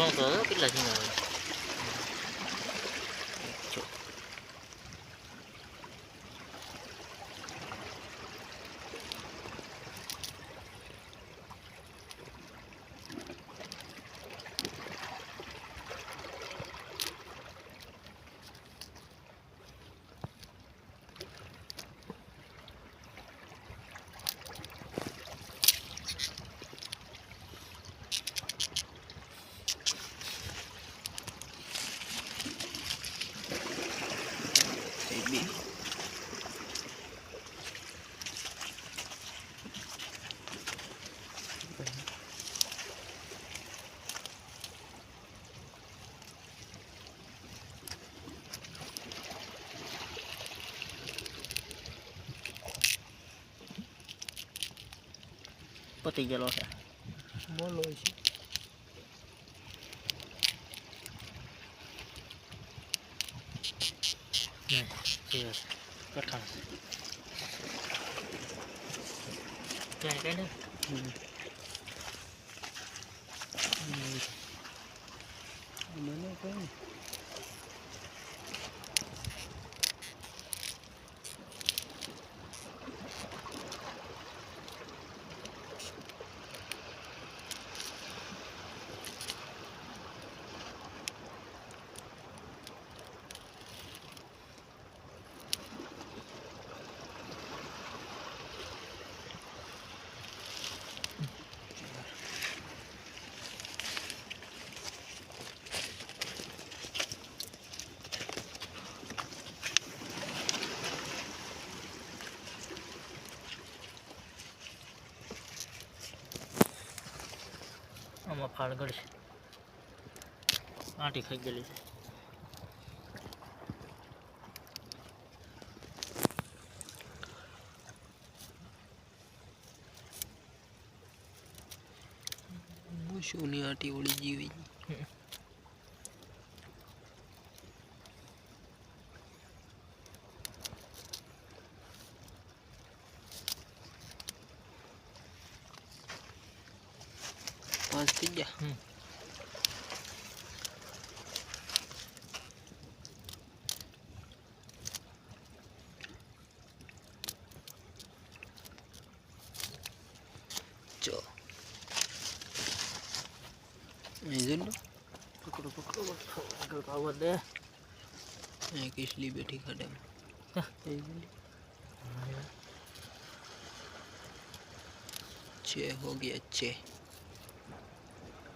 શું તો કેટલા ઝીણા હોય જો એ બી પતી ગયેલો છે બોલો છે મને કઈ આમાં ફાળ ગળશે આંટી ખાઈ ગયેલી છે. મૂછોની આટી ઓળી જીવી. પાંચ થઈ ગયા હમ. જો અહીં જો ને પકડો પકડો પકડો આગળ તો આવવા દે અહીં કિસલી બેઠી ખાડે હા. छः हो गया छः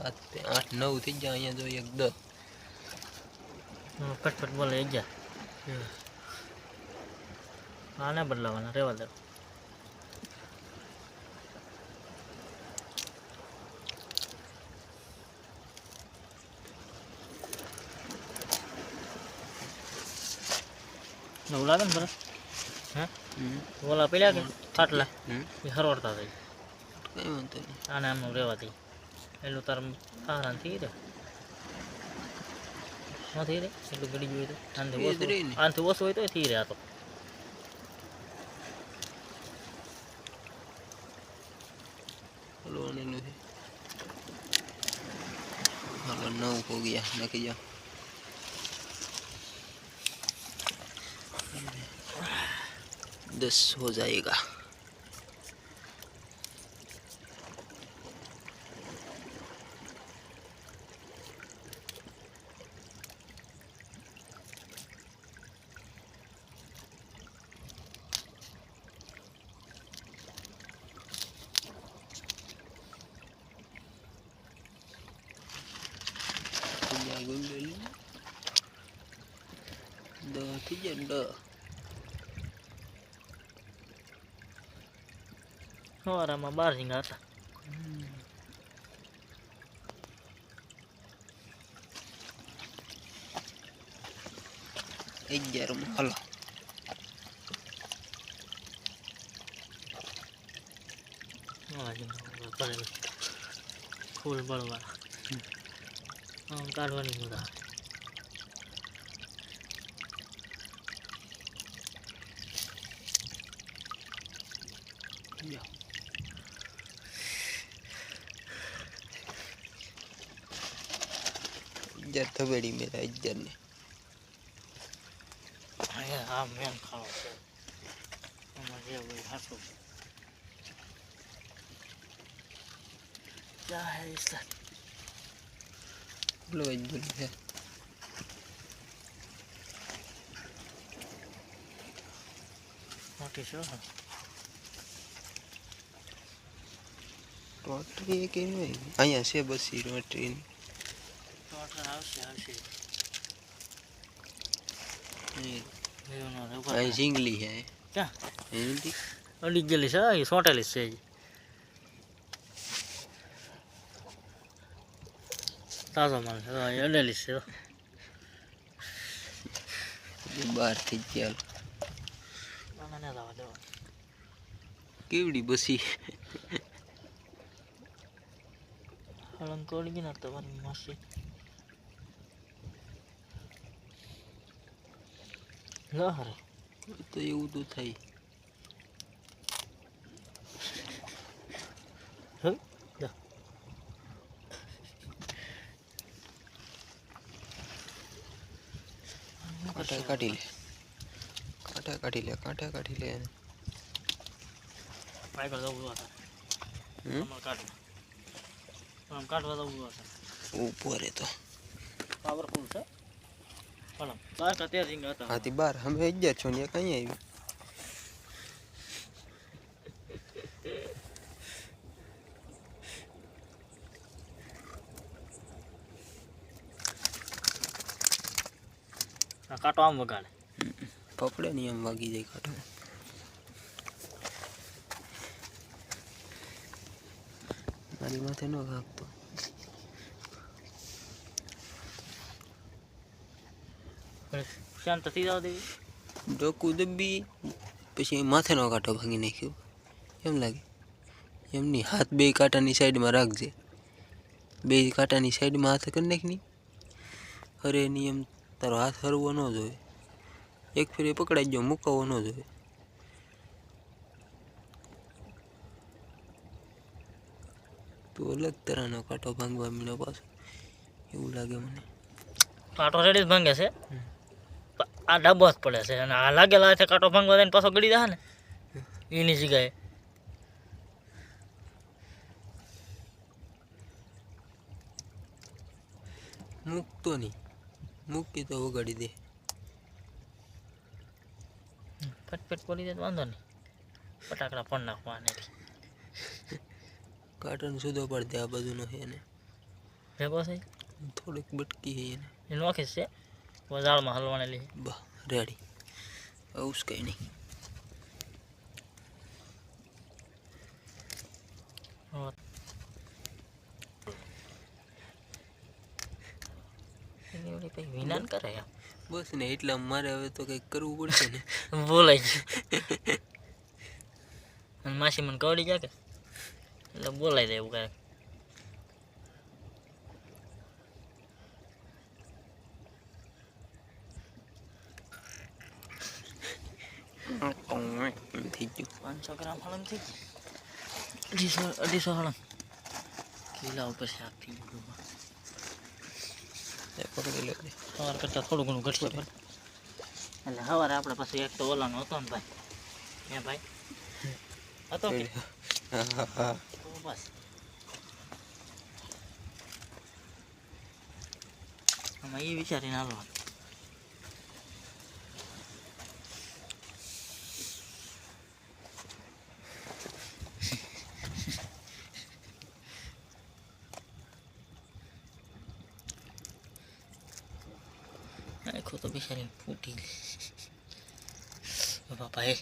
પાંચ બે આઠ નવ થઈ ગયા અહીંયા જો એક દસ ફટફટ બોલે એક જા આને બદલાવાના રહેવા દે નવું લાગે ને બરસ હે હમ ઓલા પેલા કે ફાટલા હમ એ હરવડતા થઈ કઈ વાંધો નહીં આને આમનું રહેવા દઈ એટલું તાર આરામ થઈ રહે ન થઈ રહે એટલું ગળી જોઈએ તો આનાથી એ જ રહે ઓછું ને. આનાથી ઓછું હોય તો થઈ રહે આ તો હલવાનેલું છે હાલો નવ હો ગયા નાખી જાઓ दस हो जाएगा ડ થઈ જાય ડ હવારામાં બાર ઝીંગા હતા અગિયારમાં હલો ફૂલ બળવા કાઢવાની મજા આવે અગિયાર થવેડી મેરા અગિયાર ને અહીંયા આ મેન ખાવો છે આમાં જે હોય હાથું જાય ઇસ્લામ બોલો અગિયાર છે મોટી છે હો. રોટરી કે નહીં છે. અડી ગયેલી છે એ સોટેલી છે. તાજો માલ છે અડેલી છે બહારથી દેવા. કેવડી બસી? હળંગ તોડી ગઈ ને તમારી માસી લો હરે તો એવું તો થાય હે જા કાંટા કાઢી લે કાંટા કાઢી લે કાંટા કાઢી લે પાઇકર જવું હતા હમ? આમાં કાઢવા આમ કાઢવા જવું હતા ઉપર એ તો પાવરફુલ છે હળંગ બાર કા તેર રીંગા હતા. હાથી બાર અમે અગિયાર છો ને કઈ આવી આ કાંટો આમ વગાડે. પકડે નહીં એમ વાગી જાય કાંટો. મારી માથે ન વાગતો. શાંત થઈ જાવ દેવી ડોકું દબી પછી માથેનો કાંટો ભાંગી નાખ્યો. એમ લાગે. એમની હાથ બે કાંટાની સાઈડમાં રાખજે. બે કાંટાની સાઈડમાં હાથ કરી નાખની. અરે એની એમ તારો હાથ હરવો ન જોઈએ. એક ફેરી પકડાઈ ગયો મુકાવવો ન જોઈએ. તો અલગ તરહનો કાંટો ભાંગવા મીનો પાછો. એવું લાગે મને. કાંટો રેડી જ ભાંગે છે? આ ડાબો જ પડે છે અને આ લાગેલા છે કાંટો ભાંગવા દઈને પાછો ગળી દે ને એની જગ્યાએ. મૂકતો નહીં. મૂકી તો ઉગાડી દે. ફટફટ પડી દે તો વાંધો નહીં. ફટાકડા પણ નાખવા કાર્ટન સુધો પડ દે આ બાજુનો છે એને થોડીક બટકી છે એને. એનું ઓફિસ છે? વજાળમાં હલવાને લઈ બા રેડી આવું કઈ નહીં. વિનાન કરે બસ ને એટલા મારે હવે તો કંઈક કરવું પડશે ને. બોલાઈ ગયું માસી મને કવડી જા કે? એટલે બોલાઈ દે એવું કાંઈક. એમ થઈ ગયું પાંચસો ગ્રામ હળંગ થઈ અઢીસો અઢીસો હળંગ કિલા ઉપર સવાર કરતાં થોડું ઘણું ઘટશે એટલે સવારે આપણે પછી એક તો ઓલાનો હતો ને ભાઈ હે ભાઈ હતો કે એ વિચારીને હાલવાનું આખો તો બિચારી ફૂટી બાપા હે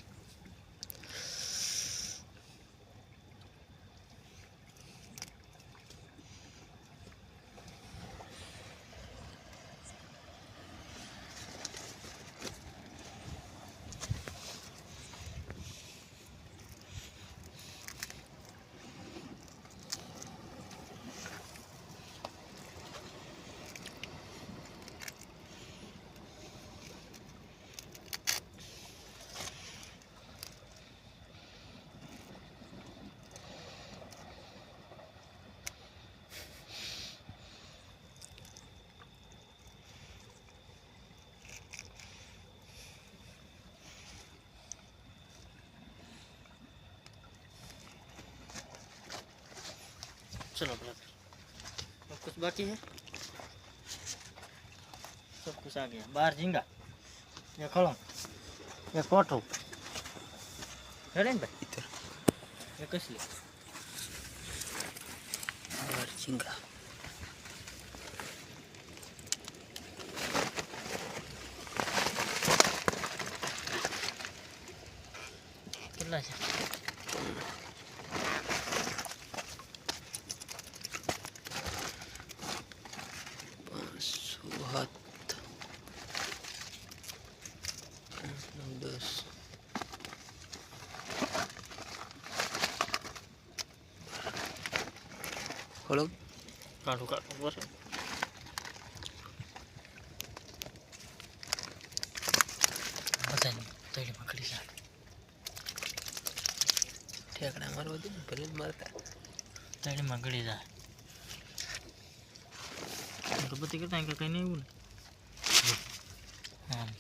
चलो ब्रदर और कुछ बाकी है सब कुछ आ गया बाहर झींगा ये खड़ो ये कोटरू खड़े भाई इधर ये कसली बाहर झींगा કાઢું કાઢું બસ બધાની તળી પકડી જાય ઠેકડા મારવા દે ને ભલે જ મારતા તળીમાં ગળી જાય અગરબત્તી કરતા કે કઈ નહીં એવું ને આમ